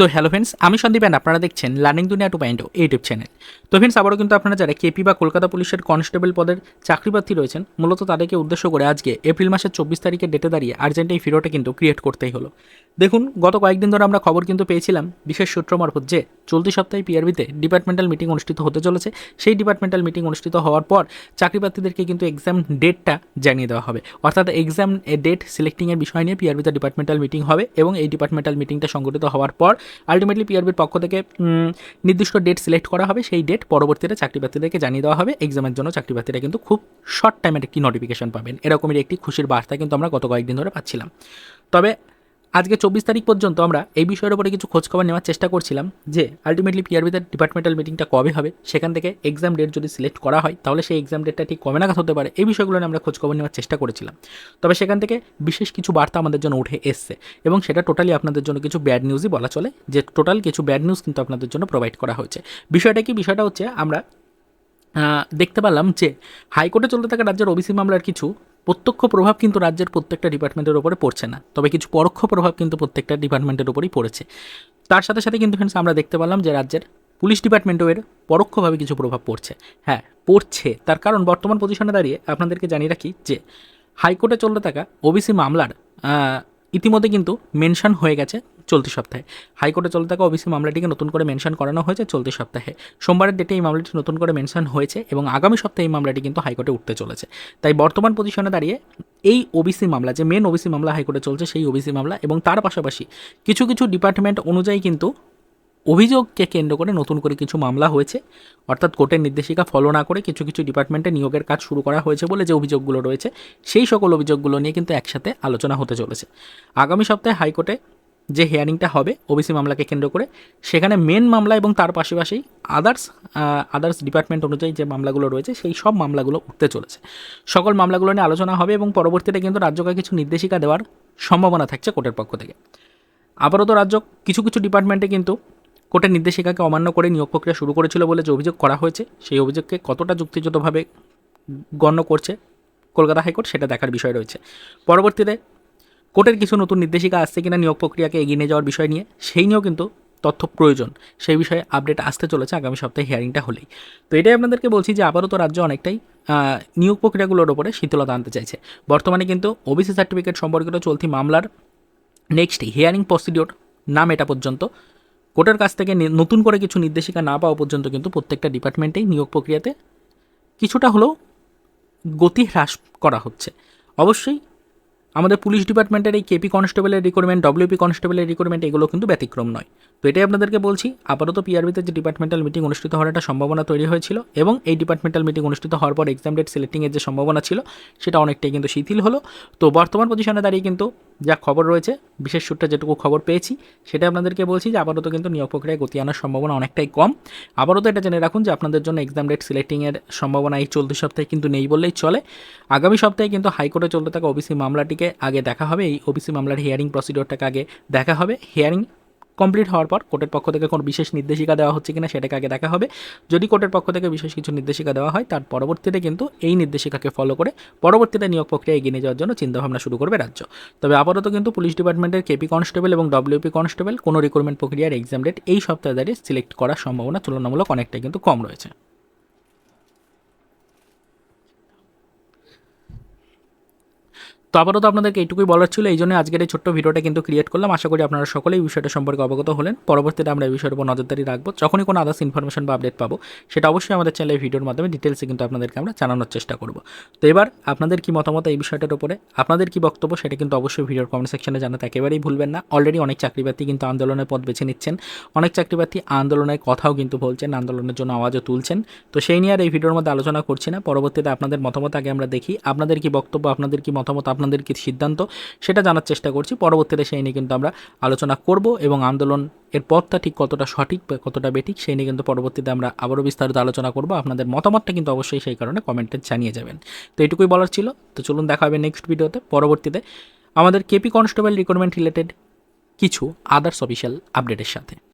তো hello friends আমি Sandeep and আপনারা দেখছেন learning Duniya two point YouTube channel তো ফ্রেন্ডস আবারও কিন্তু আপনারা যারা কেপি বা কলকাতা পুলিশের কনস্টেবল পদের চাকরিপ্রার্থী রয়েছেন, মূলত তাদেরকে উদ্দেশ্য করে আজকে এপ্রিল মাসের চব্বিশ তারিখের ডেটে দাঁড়িয়ে আর্জেন্ট এই ভিডিওটা কিন্তু ক্রিয়েট করতেই হলো। দেখুন, গত কয়েকদিন ধরে আমরা খবর কিন্তু পেয়েছিলাম, বিশেষ সূত্র মারফত যে চলতি সপ্তাহে পিআরবিতে ডিপার্টমেন্টাল মিটিং অনুষ্ঠিত হতে চলেছে। সেই ডিপার্টমেন্টাল মিটিং অনুষ্ঠিত হওয়ার পর চাকরিপ্রার্থীদেরকে কিন্তু এক্সাম ডেটটা জানিয়ে দেওয়া হবে। অর্থাৎ এক্সাম ডেট সিলেক্টিংয়ের বিষয় নিয়ে পিআরবিতে ডিপার্টমেন্টাল মিটিং হবে এবং এই ডিপার্টমেন্টাল মিটিংটা সংগঠিত হওয়ার পর আলটিমেটলি পিআরবির পক্ষ থেকে নির্দিষ্ট ডেট সিলেক্ট করা হবে। সেই ডেট পরবর্তীতে চাকরি প্রার্থীদেরকে জানিয়ে দেওয়া হবে। এক্সামের জন্য চাকরি প্রার্থীরা কিন্তু খুব শর্ট টাইমের একটি নোটিফিকেশন পাবেন। এরকমের একটি খুশির বার্তা কিন্তু আমরা গত কয়েকদিন ধরে পাচ্ছিলাম। তবে আজকে চব্বিশ তারিখ পর্যন্ত আমরা এই বিষয়ের উপরে কিছু খোঁজখবর নেওয়ার চেষ্টা করছিলাম যে আলটিমেটলি পিআরবিতে ডিপার্টমেন্টাল মিটিংটা কবে হবে, সেখান থেকে এক্সাম ডেট যদি সিলেক্ট করা হয়, তাহলে সেই এক্সাম ডেটটা ঠিক কবে নাগাদ হতে পারে, এই বিষয়গুলো নিয়ে আমরা খোঁজখবর নেওয়ার চেষ্টা করেছিলাম। তবে সেখান থেকে বিশেষ কিছু বার্তা আমাদের জন্য উঠে এসছে এবং সেটা টোটালি আপনাদের জন্য কিছু ব্যাড নিউজই বলা চলে, যে টোটাল কিছু ব্যাড নিউজ কিন্তু আপনাদের জন্য প্রোভাইড করা হয়েছে। বিষয়টা কি? বিষয়টা হচ্ছে আমরা দেখতে পেলাম যে হাইকোর্টে চলতে থাকা রাজ্যের ওবিসি মামলার কিছু প্রত্যক্ষ প্রভাব কিন্তু রাজ্যের প্রত্যেকটা ডিপার্টমেন্টের উপরে পড়ছে না। তবে কিছু পরোক্ষ প্রভাব কিন্তু প্রত্যেকটা ডিপার্টমেন্টের উপরেই পড়েছে। তার সাথে সাথে কিন্তু ফ্রেন্ডস আমরা দেখতে পেলাম যে রাজ্যের পুলিশ ডিপার্টমেন্টও এর পরোক্ষভাবে কিছু প্রভাব পড়ছে। হ্যাঁ পড়ছে। তার কারণ বর্তমান পজিশনে দাঁড়িয়ে আপনাদেরকে জানিয়ে রাখি যে, হাইকোর্টে চলতে থাকা ওবিসি মামলার ইতিমধ্যে কিন্তু মেনশন হয়ে গেছে। চলতি সপ্তাহে। হাইকোর্টে চলতে থাকা ওবিসি মামলাটিকে নতুন করে মেনশন করানো হয়েছে চলতি সপ্তাহে। সোমবারের ডেটে এই মামলাটি নতুন করে মেনশন হয়েছে এবং আগামী সপ্তাহে এই মামলাটি কিন্তু হাইকোর্টে উঠতে চলেছে। তাই বর্তমান পজিশনে দাঁড়িয়ে এই ওবিসি মামলা, যে মেন ওবিসি মামলা হাইকোর্টে চলছে সেই ওবিসি মামলা এবং তার পাশাপাশি কিছু কিছু ডিপার্টমেন্ট অনুযায়ী কিন্তু অভিযোগকে কেন্দ্র করে নতুন করে কিছু মামলা হয়েছে। অর্থাৎ কোর্টের নির্দেশিকা ফলো না করে কিছু কিছু ডিপার্টমেন্টে নিয়োগের কাজ শুরু করা হয়েছে বলে যে অভিযোগগুলো রয়েছে, সেই সকল অভিযোগগুলো নিয়ে কিন্তু একসাথে আলোচনা হতে চলেছে। আগামী সপ্তাহে হাইকোর্টে যে হিয়ারিংটা হবে ওবিসি মামলাকে কেন্দ্র করে, সেখানে মেন মামলা এবং তার পাশাপাশি আদার্স আদার্স ডিপার্টমেন্ট অনুযায়ী যে মামলাগুলো রয়েছে, সেই সব মামলাগুলো উঠতে চলেছে। সকল মামলাগুলো নিয়ে আলোচনা হবে এবং পরবর্তীতে কিন্তু রাজ্যকে কিছু নির্দেশিকা দেওয়ার সম্ভাবনা থাকছে কোর্টের পক্ষ থেকে। আপাতত রাজ্য কিছু কিছু ডিপার্টমেন্টে কিন্তু কোর্টের নির্দেশিকাকে অমান্য করে নিয়োগ প্রক্রিয়া শুরু করেছিল বলে যে অভিযোগ করা হয়েছে, সেই অভিযোগকে কতটা যুক্তিযুতভাবে গণ্য করছে কলকাতা হাইকোর্ট, সেটা দেখার বিষয় রয়েছে। পরবর্তীতে কোর্টের কিছু নতুন নির্দেশিকা আসছে কিনা নিয়োগ প্রক্রিয়াকে এগিয়ে নিয়ে যাওয়ার বিষয় নিয়ে, সেই নিয়েও কিন্তু তথ্য প্রয়োজন। সেই বিষয়ে আপডেট আসতে চলেছে আগামী সপ্তাহে হিয়ারিংটা হলেই। তো এটাই আপনাদেরকে বলছি যে আবারও তো রাজ্য অনেকটাই নিয়োগ প্রক্রিয়াগুলোর ওপরে শীতলতা আনতে চাইছে। বর্তমানে কিন্তু ওবিসি সার্টিফিকেট সম্পর্কিত চলতি মামলার নেক্সট হিয়ারিং প্রসিডিওর নাম এটা পর্যন্ত। কোর্টের কাছ থেকে নতুন করে কিছু নির্দেশিকা না পাওয়া পর্যন্ত কিন্তু প্রত্যেকটা ডিপার্টমেন্টেই নিয়োগ প্রক্রিয়াতে কিছুটা হলেও গতি হ্রাস করা হচ্ছে। অবশ্যই আমাদের পুলিশ ডিপার্টমেন্টের এই কেপি কনস্টেবলের রিক্রুটমেন্ট ডব্লিউপি কনস্টেবলের রিক্রুটমেন্ট এগুলো কিন্তু ব্যতিক্রম নয়। তো এটাই আপনাদেরকে বলছি, আপাতত পিআরবিতে যে ডিপার্টমেন্টাল মিটিং অনুষ্ঠিত হওয়ার একটা সম্ভাবনা তৈরি হয়েছিল এবং এই ডিপার্টমেন্টাল মিটিং অনুষ্ঠিত হওয়ার পর এক্সাম ডেট সিলেক্টিংয়ের যে সম্ভাবনা ছিল, সেটা অনেকটাই কিন্তু শিথিল হলো। তো বর্তমান পজিশনে দাঁড়িয়ে কিন্তু যা খবর রয়েছে, বিশেষ সূত্রে যেটুকু খবর পেয়েছি, সেটা আপনাদেরকে বলছি যে আপাতত কিন্তু নিয়োগ প্রক্রিয়ায় গতি আনার সম্ভাবনা অনেকটাই কম। আপাতত এটা জেনে রাখুন যে আপনাদের জন্য এক্সাম ডেট সিলেক্টিংয়ের সম্ভাবনা এই চলতি সপ্তাহে কিন্তু নেই বললেই চলে। আগামী সপ্তাহে কিন্তু হাইকোর্টে চলতে থাকা ওবিসি মামলাটিকে আগে দেখা হবে, এই ওবিসি মামলার হিয়ারিং প্রসিডিওরটাকে আগে দেখা হবে। হিয়ারিং কমপ্লিট হওয়ার পর কোর্টের পক্ষ থেকে কোনো বিশেষ নির্দেশিকা দেওয়া হচ্ছে কিনা সেটাকে আগে দেখা হবে। যদি কোর্টের পক্ষ থেকে বিশেষ কিছু নির্দেশিকা দেওয়া হয়, তার পরবর্তীতে কিন্তু এই নির্দেশিকাকে ফলো করে পরবর্তীতে নিয়োগ প্রক্রিয়া এগিয়ে নিয়ে যাওয়ার জন্য চিন্তাভাবনা শুরু করবে রাজ্য। তবে আপাতত কিন্তু পুলিশ ডিপার্টমেন্টের কেপি কনস্টেবল এবং ডব্লিউপি কনস্টেবল কোনো রিক্রুটমেন্ট প্রক্রিয়ার এক্সাম ডেট এই সপ্তাহে দাঁড়িয়ে সিলেক্ট করার সম্ভাবনা তুলনামূলক অনেকটাই কিন্তু কম রয়েছে। তো আপাতত আপনাদেরকে এইটুকুই বলার ছিল, এই জন্য আজকের এই ছোট্ট ভিডিওটা কিন্তু ক্রিয়েট করলাম। আশা করি আপনারা সকলেই এই বিষয়টা সম্পর্কে অবগত হলেন। পরবর্তীতে আমরা এই বিষয়ের উপর নজরদারি রাখব। যখনই কোনো আদার্স ইনফরমেশন বা আপডেট পাবো, সেটা অবশ্যই আমাদের চ্যানেলের ভিডিওর মাধ্যমে ডিটেলসে কিন্তু আপনাদেরকে আমরা জানানোর চেষ্টা করব। তো এবার আপনাদের কি মতামত এই বিষয়টার উপরে? আপনাদের কি বক্তব্য? সেটা কিন্তু অবশ্যই ভিডিওর কমেন্ট সেকশনে জানাতে একেবারেই ভুলবেন না। অলরেডি অনেক চাকরিপ্রার্থী কিন্তু আন্দোলনের পথ বেছে নিচ্ছেন। অনেক চাকরিপ্রার্থী আন্দোলনের কথাও কিন্তু বলছেন, আন্দোলনের জন্য আওয়াজও তুলছেন। তো সেই নিয়ে আর এই ভিডিওর মধ্যে আলোচনা করছি না। পরবর্তীতে আপনাদের মতামত আগে আমরা দেখি। আপনাদের কি বক্তব্য? আপনাদের কি মতামত? আপনাদের কী সিদ্ধান্ত, সেটা জানার চেষ্টা করছি। পরবর্তীতে সেই নিয়ে কিন্তু আমরা আলোচনা করব এবং আন্দোলন এর পথটা ঠিক কতটা সঠিক কতটা বেঠিক, সেই নিয়ে কিন্তু পরবর্তীতে আমরা আবারও বিস্তারিত আলোচনা করব। আপনাদের মতামতটা কিন্তু অবশ্যই সেই কারণে কমেন্টে জানিয়ে যাবেন। তো এটুকুই বলার ছিল। তো চলুন দেখা হবে নেক্সট ভিডিওতে পরবর্তীতে আমাদের কেপি কনস্টেবল রিক্রুটমেন্ট রিলেটেড কিছু আদার্স অফিসিয়াল আপডেটের সাথে।